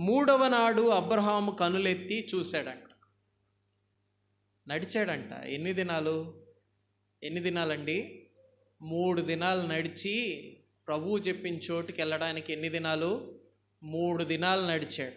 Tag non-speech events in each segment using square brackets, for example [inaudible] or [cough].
మూడవ నాడు అబ్రహాము కనులెత్తి చూశాడంట. నడిచాడంట. ఎన్ని దినాలు? ఎన్ని దినాలండి? మూడు దినాలు నడిచి ప్రభువు చెప్పిన చోటుకి వెళ్ళడానికి ఎన్ని దినాలు? మూడు దినాలు నడిచాడు.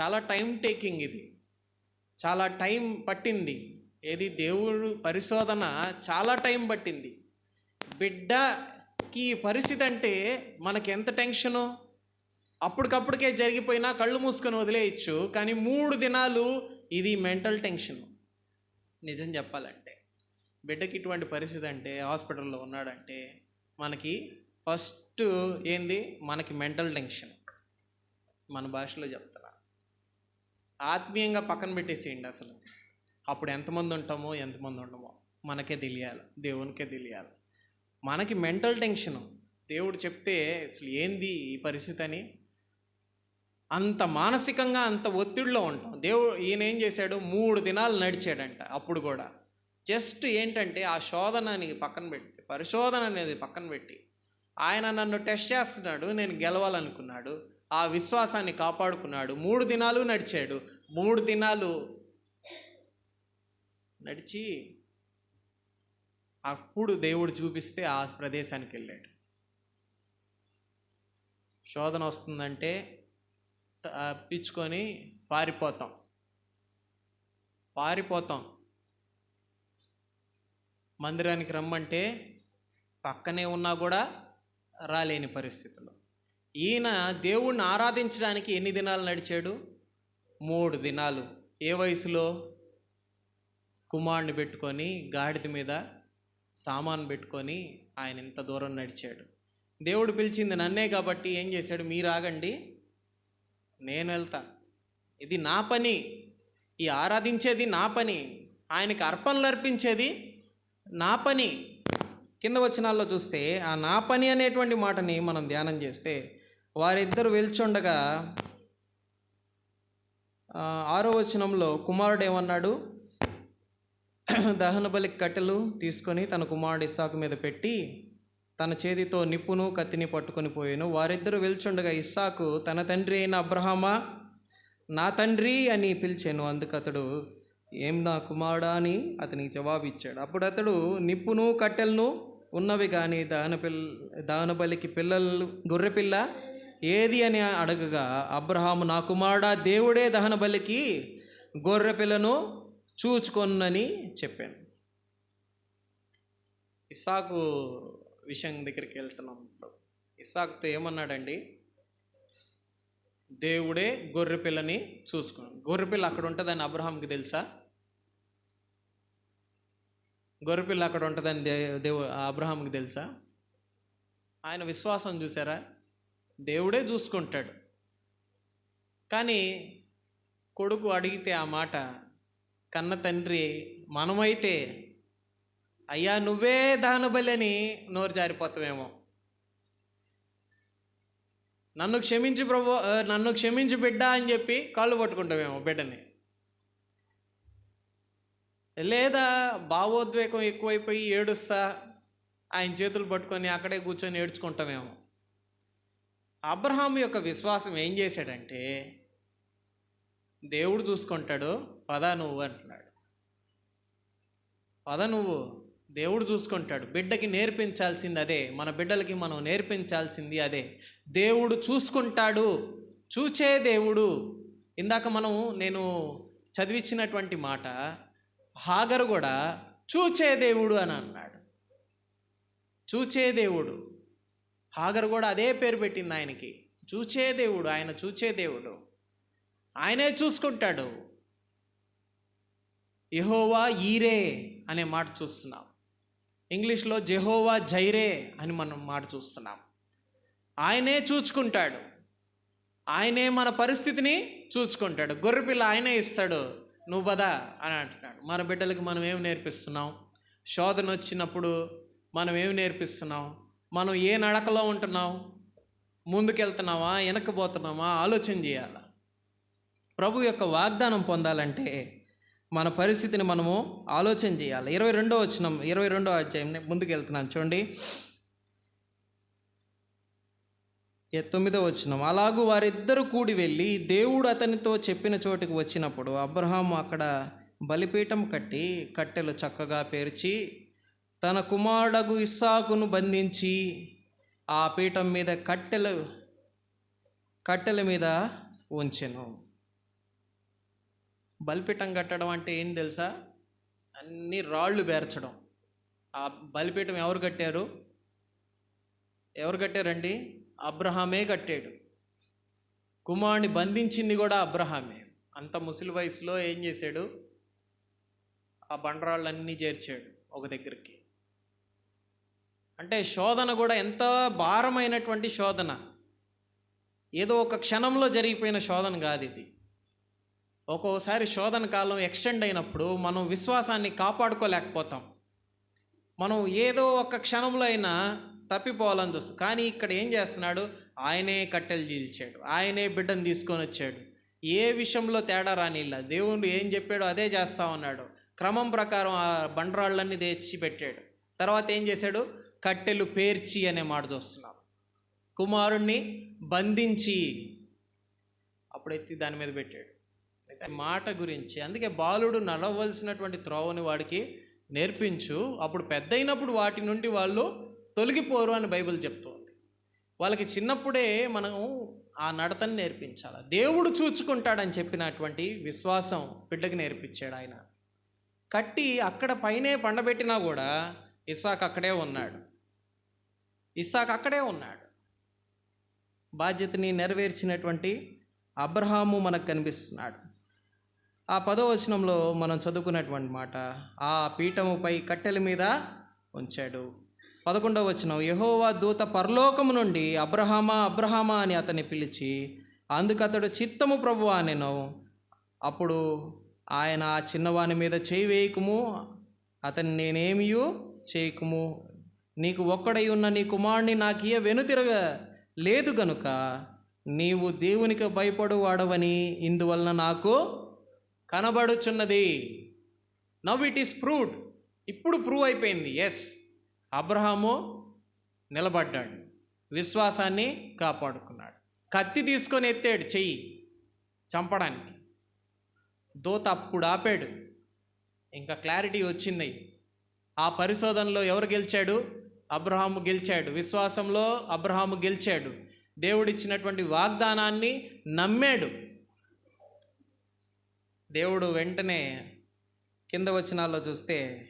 చాలా టైం టేకింగ్ ఇది. చాలా టైం పట్టింది. ఏది? దేవుడు పరిశోధన చాలా టైం పట్టింది. బిడ్డకి పరిస్థితి అంటే మనకి ఎంత టెన్షను? అప్పటికప్పటికే జరిగిపోయినా కళ్ళు మూసుకొని వదిలేయచ్చు కానీ మూడు దినాలు ఇది మెంటల్ టెన్షన్. నిజం చెప్పాలంటే బిడ్డకి ఇటువంటి పరిస్థితి అంటే హాస్పిటల్లో ఉన్నాడంటే మనకి ఫస్ట్ ఏంది? మనకి మెంటల్ టెన్షన్. మన భాషలో చెప్తారా ఆత్మీయంగా పక్కన పెట్టేసేయండి అసలు. అప్పుడు ఎంతమంది ఉంటామో ఎంతమంది ఉండమో మనకే తెలియాలి. దేవునికే తెలియాలి. మనకి మెంటల్ టెన్షన్. దేవుడు చెప్తే అసలు ఏంది ఈ పరిస్థితి అని? అంత మానసికంగా అంత ఒత్తిడిలో ఉంటాం. దేవుడు ఈయన ఏం చేశాడు? మూడు దినాలు నడిచాడంట అప్పుడు కూడా. జస్ట్ ఏంటంటే ఆ శోధనని పక్కన పెట్టి పరిశోధన అనేది పక్కన పెట్టి ఆయన నన్ను టెస్ట్ చేస్తున్నాడు నేను గెలవాలనుకున్నాడు ఆ విశ్వాసాన్ని కాపాడుకున్నాడు మూడు దినాలు నడిచాడు. మూడు దినాలు నడిచి అప్పుడు దేవుడు చూపిస్తే ఆ ప్రదేశానికి వెళ్ళాడు. శోధన వస్తుందంటే తప్పించుకొని పారిపోతాం. పారిపోతాం. మందిరానికి రమ్మంటే పక్కనే ఉన్నా కూడా రాలేని పరిస్థితులు ఈయన దేవుణ్ణి ఆరాధించడానికి ఎన్ని దినాలు నడిచాడు? మూడు దినాలు. ఏ వయసులో? కుమారుని పెట్టుకొని గాడిద మీద సామాను పెట్టుకొని ఆయన ఇంత దూరం నడిచాడు. దేవుడు పిలిచింది నన్నే కాబట్టి ఏం చేశాడు? మీరు ఆగండి. నేను వెళ్తా. ఇది నా పని. ఈ ఆరాధించేది నా పని. ఆయనకి అర్పణలు అర్పించేది నా పని. కింద వచనాల్లో చూస్తే ఆ నా పని అనేటువంటి మాటని మనం ధ్యానం చేస్తే వారిద్దరు వెళ్చుండగా ఆరో వచనంలో కుమారుడు ఏమన్నాడు? [clears throat] దహన బలి కట్టెలు తీసుకొని తన కుమారుడు ఇస్సాకు మీద పెట్టి తన చేతితో నిప్పును కత్తిని పట్టుకొని పోయాను. వారిద్దరూ వెళ్చుండగా ఇస్సాకు తన తండ్రి అయిన అబ్రహమా? నా తండ్రి? అని పిలిచాను. అందుకు అతడు ఏం నా కుమారుడా? అని అతనికి జవాబు ఇచ్చాడు. అప్పుడు అతడు నిప్పును కట్టెలను ఉన్నవి కానీ దాన పిల్ల దాన బలికి పిల్లలు గొర్రెపిల్ల ఏది? అని అడగగా అబ్రహాము నా కుమారుడా దేవుడే దహన బలికి గొర్రె పిల్లను చూచుకొనని చెప్పాను. ఇస్సాకు విషయం దగ్గరికి వెళ్తున్నాం. ఇప్పుడు ఏమన్నాడండి? దేవుడే గొర్రెపిల్లని చూసుకున్నాడు గొర్రెపిల్ల అక్కడ ఉంటుందని అబ్రహాంకి తెలుసా? గొర్రెపిల్ల అక్కడ ఉంటుందని దే దేవు అబ్రహాంకి తెలుసా? ఆయన విశ్వాసం చూసారా? దేవుడే చూసుకుంటాడు. కానీ కొడుకు అడిగితే ఆ మాట కన్న తండ్రి మనమైతే అయ్యా నువ్వే దానబలని నోరు జారిపోతావేమో. నన్ను క్షమించి ప్రభు నన్ను క్షమించి బిడ్డ అని చెప్పి కాళ్ళు పట్టుకుంటామేమో బిడ్డని. లేదా భావోద్వేగం ఎక్కువైపోయి ఏడుస్తా ఆయన చేతులు పట్టుకొని అక్కడే కూర్చొని ఏడ్చుకుంటామేమో అబ్రహాం యొక్క విశ్వాసం ఏం చేశాడంటే దేవుడు చూసుకుంటాడు పద నువ్వు అంటున్నాడు. పద నువ్వు దేవుడు చూసుకుంటాడు. బిడ్డకి నేర్పించాల్సింది అదే. మన బిడ్డలకి మనం నేర్పించాల్సింది అదే. దేవుడు చూసుకుంటాడు. చూచే దేవుడు. ఇందాక మనం నేను చదివించినటువంటి మాట హాగరు కూడా చూచే దేవుడు అని అన్నాడు. చూచే దేవుడు. హాగర్ కూడా అదే పేరు పెట్టింది ఆయనకి. చూచే దేవుడు ఆయన చూచే దేవుడు. ఆయనే చూసుకుంటాడు. యహోవా ఈరే అనే మాట చూస్తున్నాం. ఇంగ్లీష్లో జెహోవా జైరే అని మనం మాట చూస్తున్నాం. ఆయనే చూచుకుంటాడు. ఆయనే మన పరిస్థితిని చూసుకుంటాడు గొర్రెపిల్ల ఆయనే ఇస్తాడు. నువ్వు బదా అని అంటున్నాడు. మన బిడ్డలకు మనం ఏం నేర్పిస్తున్నాం? శోధన వచ్చినప్పుడు మనం ఏం నేర్పిస్తున్నాం? మనం ఏ నడకలో ఉంటున్నాం? ముందుకెళ్తున్నావా వెనక్కిపోతున్నామా ఆలోచన చేయాలి? ప్రభు యొక్క వాగ్దానం పొందాలంటే మన పరిస్థితిని మనము ఆలోచన చేయాలి. ఇరవై రెండో వచ్చిన ఇరవై రెండో అధ్యాయం ముందుకు వెళ్తున్నాను చూడండి. ఏ తొమ్మిదో వచ్చినం అలాగూ వారిద్దరు కూడి వెళ్ళి దేవుడు అతనితో చెప్పిన చోటుకు వచ్చినప్పుడు అబ్రహాం అక్కడ బలిపీఠం కట్టి కట్టెలు చక్కగా పేర్చి తన కుమారుడగు ఇస్సాకును బంధించి ఆ పీఠం మీద కట్టెలు కట్టెల మీద ఉంచెను. బలిపీఠం కట్టడం అంటే ఏం తెలుసా? అన్ని రాళ్ళు బేర్చడం ఆ బలిపీఠం ఎవరు కట్టారు? ఎవరు కట్టారండి? అబ్రహామే కట్టాడు. కుమారుని బంధించింది కూడా అబ్రహామే. అంత ముసలి వయసులో ఏం చేశాడు? ఆ బండరాళ్ళన్నీ చేర్చాడు ఒక దగ్గరికి. అంటే శోధన కూడా ఎంత భారమైనటువంటి శోధన. ఏదో ఒక క్షణంలో జరిగిపోయిన శోధన కాదు ఇది. ఒక్కోసారి శోధన కాలం ఎక్స్టెండ్ అయినప్పుడు మనం విశ్వాసాన్ని కాపాడుకోలేకపోతాం. మనం ఏదో ఒక క్షణంలో అయినా తప్పిపోవాలని చూస్తాం. కానీ ఇక్కడ ఏం చేస్తున్నాడు? ఆయనే కట్టెలు చీల్చాడు. ఆయనే బిడ్డను తీసుకొని వచ్చాడు. ఏ విషయంలో తేడా రానిల్ల దేవుడు ఏం చెప్పాడో అదే చేస్తా ఉన్నాడు. క్రమం ప్రకారం ఆ బండరాళ్ళన్నీ తెచ్చి పెట్టాడు. తర్వాత ఏం చేశాడు? కట్టెలు పేర్చి అనే మాట చూస్తున్నాం. కుమారుణ్ణి బంధించి అప్పుడెత్తి దాని మీద పెట్టాడు. మాట గురించి. అందుకే బాలుడు నడవలసినటువంటి త్రోవని వాడికి నేర్పించు. అప్పుడు పెద్ద అయినప్పుడు వాటి నుండి వాళ్ళు తొలగిపోరు అని బైబిల్ చెప్తోంది. వాళ్ళకి చిన్నప్పుడే మనం ఆ నడతని నేర్పించాలి. దేవుడు చూచుకుంటాడని చెప్పినటువంటి విశ్వాసం బిడ్డకి నేర్పించాడు ఆయన. కట్టి అక్కడ పైనే పండబెట్టినా కూడా ఇస్సాక్ అక్కడే ఉన్నాడు. ఇస్సాక్ అక్కడే ఉన్నాడు. బాధ్యతని నెరవేర్చినటువంటి అబ్రహాము మనకు కనిపిస్తున్నాడు. ఆ పదో వచనంలో మనం చదువుకున్నటువంటి మాట ఆ పీఠముపై కట్టెల మీద ఉంచాడు. పదకొండవ వచనం యహోవా దూత పరలోకము నుండి అబ్రహామా అబ్రహామా అని అతన్ని పిలిచి అందుకతడు చిత్తము ప్రభు అనెను. అప్పుడు ఆయన ఆ చిన్నవాని మీద చేయి వేయకుము అతన్ని నేనేమియు చేయకుము? నీకు ఒక్కడై ఉన్న నీ కుమారుణ్ణి నాకు ఏ వెనుతిరగ లేదు గనుక నీవు దేవునికి భయపడువాడవని ఇందువలన నాకు కనబడుచున్నది. నవ్ ఇట్ ఈస్ ప్రూవ్డ్ ఇప్పుడు ప్రూవ్ అయిపోయింది. ఎస్ అబ్రహాము నిలబడ్డాడు. విశ్వాసాన్ని కాపాడుకున్నాడు. కత్తి తీసుకొని ఎత్తాడు చెయ్యి చంపడానికి. దోత అప్పుడు ఆపాడు. ఇంకా క్లారిటీ వచ్చింది. ఆ పరిశోధనలో ఎవరు గెలిచాడు? అబ్రహాము గెలిచాడు. విశ్వాసంలో అబ్రహాము గెలిచాడు. దేవుడిచ్చినటువంటి వాగ్దానాన్ని నమ్మాడు. దేవుడు వెంటనే కింద వచనాల్లో చూస్తే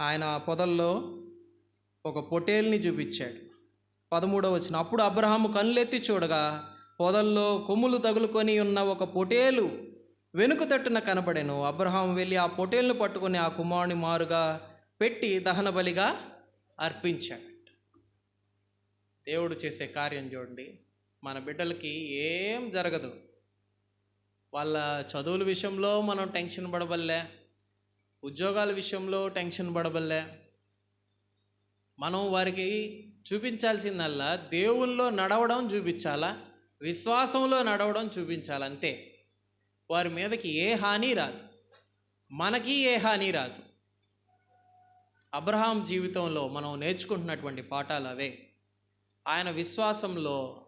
ఆయన పొదల్లో ఒక పొటేల్ని చూపించాడు. పదమూడవ వచ్చిన అప్పుడు అబ్రహాము కళ్ళెత్తి చూడగా పొదల్లో కొమ్ములు తగులుకొని ఉన్న ఒక పొటేలు వెనుక తట్టున కనబడెను. అబ్రహాం వెళ్ళి ఆ పొటేల్ను పట్టుకొని ఆ కుమారుని మారుగా పెట్టి దహన బలిగా అర్పించాడు. దేవుడు చేసే కార్యం చూడండి మన బిడ్డలకి ఏం జరగదు. వాళ్ళ చదువుల విషయంలో మనం టెన్షన్ పడబల్లే ఉద్యోగాల విషయంలో టెన్షన్ పడబల్లే. మనం వారికి చూపించాల్సిందల్లా దేవుల్లో నడవడం చూపించాలా విశ్వాసంలో నడవడం చూపించాలంతే వారి మీదకి ఏ హాని రాదు. మనకి ఏ హాని రాదు. అబ్రహాం జీవితంలో మనం నేర్చుకుంటున్నటువంటి పాఠాలు అవే. ఆయన విశ్వాసంలో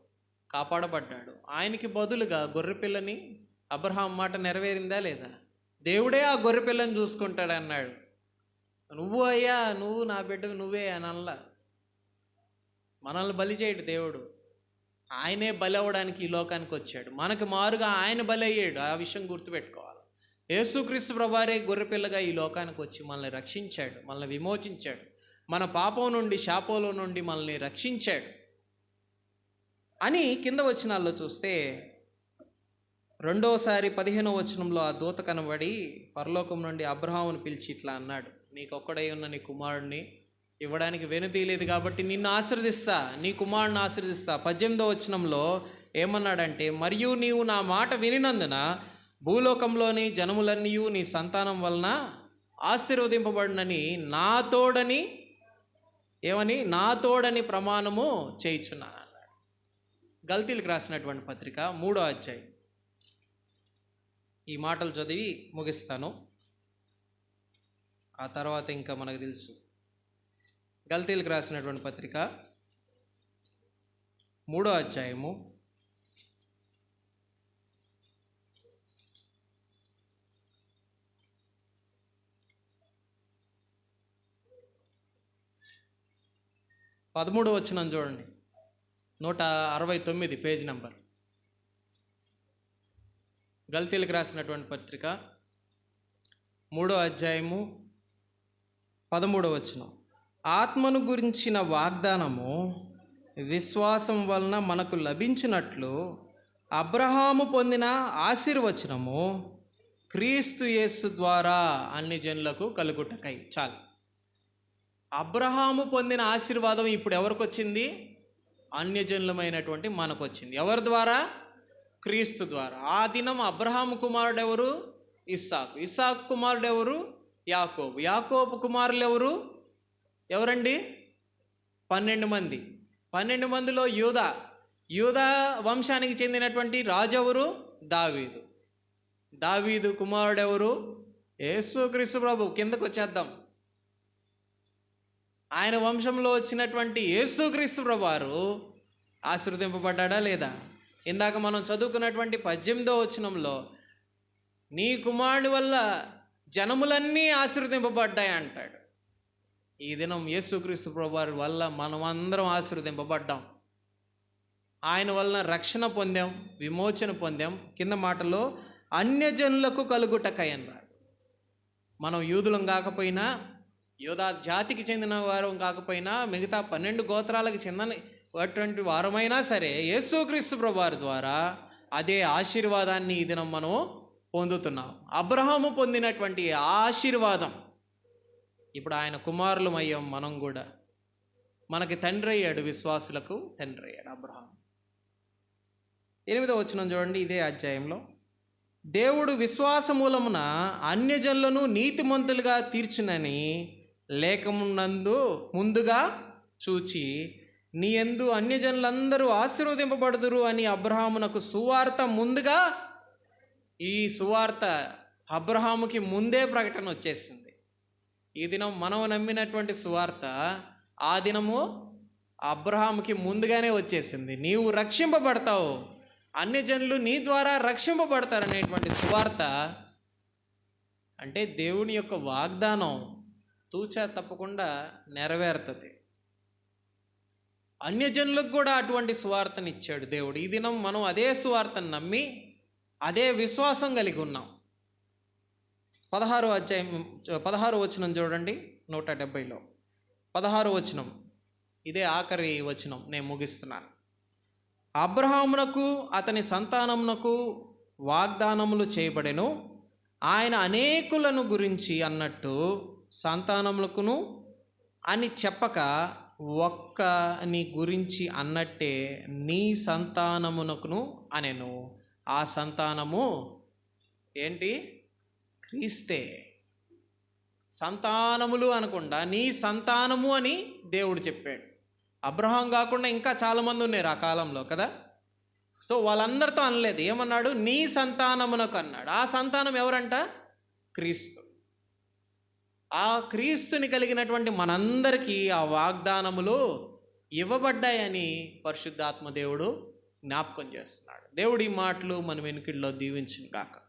కాపాడబడ్డాడు. ఆయనకి బదులుగా గొర్రెపిల్లని అబ్రహాం మాట నెరవేరిందా లేదా? దేవుడే ఆ గొర్రెపిల్లని చూసుకుంటాడు అన్నాడు. నువ్వు అయ్యా నువ్వు నా బిడ్డ నువ్వే అనల్లా మనల్ని బలి చేయడు దేవుడు. ఆయనే బలి అవ్వడానికి ఈ లోకానికి వచ్చాడు. మనకు మారుగా ఆయన బలి అయ్యాడు. ఆ విషయం గుర్తుపెట్టుకోవాలి. యేసుక్రీస్తు ప్రభారే గొర్రెపిల్లగా ఈ లోకానికి వచ్చి మనల్ని రక్షించాడు మనల్ని విమోచించాడు. మన పాపం నుండి శాపంలో నుండి మనల్ని రక్షించాడు. అని కింద వచ్చినాల్లో చూస్తే రెండోసారి పదిహేనో వచనంలో ఆ దూత కనబడి పరలోకం నుండి అబ్రహామును పిలిచి ఇట్లా అన్నాడు నీకొక్కడై ఉన్న నీ కుమారుడిని ఇవ్వడానికి వెనుతీయలేదు కాబట్టి నిన్ను ఆశీర్దిస్తా నీ కుమారుని ఆశీర్దిస్తా. పద్దెనిమిదో వచనంలో ఏమన్నాడంటే మరియు నీవు నా మాట వినినందున భూలోకంలోని జనములన్నీ నీ సంతానం వలన ఆశీర్వదింపబడినని నా తోడని ఏమని నా తోడని ప్రమాణము చేయించున్నాను అన్నాడు. గల్తీలకు రాసినటువంటి పత్రిక మూడో అధ్యాయం. ఈ మాటలు చదివి ముగిస్తాను. ఆ తర్వాత ఇంకా మనకు తెలుసు. గల్తీలకు రాసినటువంటి పత్రిక మూడో అధ్యాయము. పదమూడు వచ్చిన చూడండి. నూట అరవై తొమ్మిది పేజ్ నెంబర్. గల్తీలకు రాసినటువంటి పత్రిక మూడో అధ్యాయము పదమూడవ వచనం. ఆత్మను గురించిన వాగ్దానము విశ్వాసం వలన మనకు లభించినట్లు అబ్రహాము పొందిన ఆశీర్వచనము క్రీస్తు యేసు ద్వారా అన్ని జనులకు కలుగుటకై. చాలు. అబ్రహాము పొందిన ఆశీర్వాదం ఇప్పుడు ఎవరికి వచ్చింది అన్యజనులమైనటువంటి మనకు వచ్చింది ఎవరి ద్వారా? క్రీస్తు ద్వారా. ఆ దినం అబ్రహాం కుమారుడు ఎవరు ఇస్సాకు. ఇస్సాకు కుమారుడు ఎవరు యాకోబు. యాకోబు కుమారులు ఎవరు ఎవరండి? పన్నెండు మంది. పన్నెండు మందిలో యూదా. యూదా వంశానికి చెందినటువంటి రాజు ఎవరు దావీదు. దావీదు కుమారుడు ఎవరు యేసు క్రీస్తు ప్రభు. కిందకు వచ్చేద్దాం. ఆయన వంశంలో వచ్చినటువంటి యేసుక్రీస్తు ప్రభువారు ఆశీర్వదింపబడ్డా లేదా? ఇందాక మనం చదువుకున్నటువంటి పద్దెనిమిదో వచనంలో నీ కుమారుడి వల్ల జనములన్నీ ఆశీర్వదింపబడ్డాయి అంటాడు. ఈ దినం యేసుక్రీస్తు ప్రభువారి వల్ల మనం అందరం ఆశీర్వదింపబడ్డాం. ఆయన వలన రక్షణ పొందాం విమోచన పొందాం. కింద మాటలో అన్యజనులకు కలుగుటకై అన్నారు. మనం యూదులం కాకపోయినా యోధా జాతికి చెందిన వారం కాకపోయినా మిగతా పన్నెండు గోత్రాలకు చెందని అటువంటి వారమైనా సరే యేసుక్రీస్తు ప్రభువారి ద్వారా అదే ఆశీర్వాదాన్ని ఈ దినం మనం పొందుతున్నాం. అబ్రహాము పొందినటువంటి ఆశీర్వాదం. ఇప్పుడు ఆయన కుమారులమయ్యాం మనం కూడా. మనకి తండ్రి అయ్యాడు విశ్వాసులకు తండ్రి అయ్యాడు అబ్రహాం ఎనిమిదో వచనం చూడండి ఇదే అధ్యాయంలో. దేవుడు విశ్వాసమూలమున అన్యజనులను నీతిమంతులుగా తీర్చునని లేకమున్నందు ముందుగా చూచి నీ ఎందు అన్యజనులందరూ ఆశీర్వదింపబడుదురు అని అబ్రహామునకు సువార్త ముందుగా ఈ సువార్త అబ్రహాముకి ముందే ప్రకటన వచ్చేసింది. ఈ దినం మనం నమ్మినటువంటి సువార్త ఆ దినము అబ్రహాముకి ముందుగానే వచ్చేసింది. నీవు రక్షింపబడతావు. అన్యజనులు నీ ద్వారా రక్షింపబడతారనేటువంటి సువార్త అంటే దేవుని యొక్క వాగ్దానం తూచా తప్పకుండా నెరవేరుతుంది. అన్యజనులకు కూడా అటువంటి సువార్తను ఇచ్చాడు దేవుడు. ఈ దినం మనం అదే సువార్తను నమ్మి అదే విశ్వాసం కలిగి ఉన్నాం. పదహారు అధ్యాయం పదహారు వచనం చూడండి నూట డెబ్భైలో పదహారు వచనం. ఇదే ఆఖరి వచనం నేను ముగిస్తున్నాను. అబ్రహామునకు అతని సంతానమునకు వాగ్దానములు చేయబడెను. ఆయన అనేకులను గురించి అన్నట్టు సంతానములకును అని చెప్పక ఒక్కని గురించి అన్నట్టే నీ సంతానమునకును అనెను. ఆ సంతానము ఏంటి? క్రీస్తే. సంతానములు అనకుండా నీ సంతానము అని దేవుడు చెప్పాడు. అబ్రహాం కాకుండా ఇంకా చాలామంది ఉన్నారు ఆ కాలంలో కదా? సో వాళ్ళందరితో అనలేదు. ఏమన్నాడు? నీ సంతానమునకు అన్నాడు. ఆ సంతానం ఎవరంట? క్రీస్తు. ఆ క్రీస్తుని కలిగినటువంటి మనందరికీ ఆ వాగ్దానములు ఇవ్వబడ్డాయని పరిశుద్ధాత్మ దేవుడు జ్ఞాపకం చేస్తున్నాడు. దేవుడి మాటలు మన వెనుకల్లో దీవించిన కాక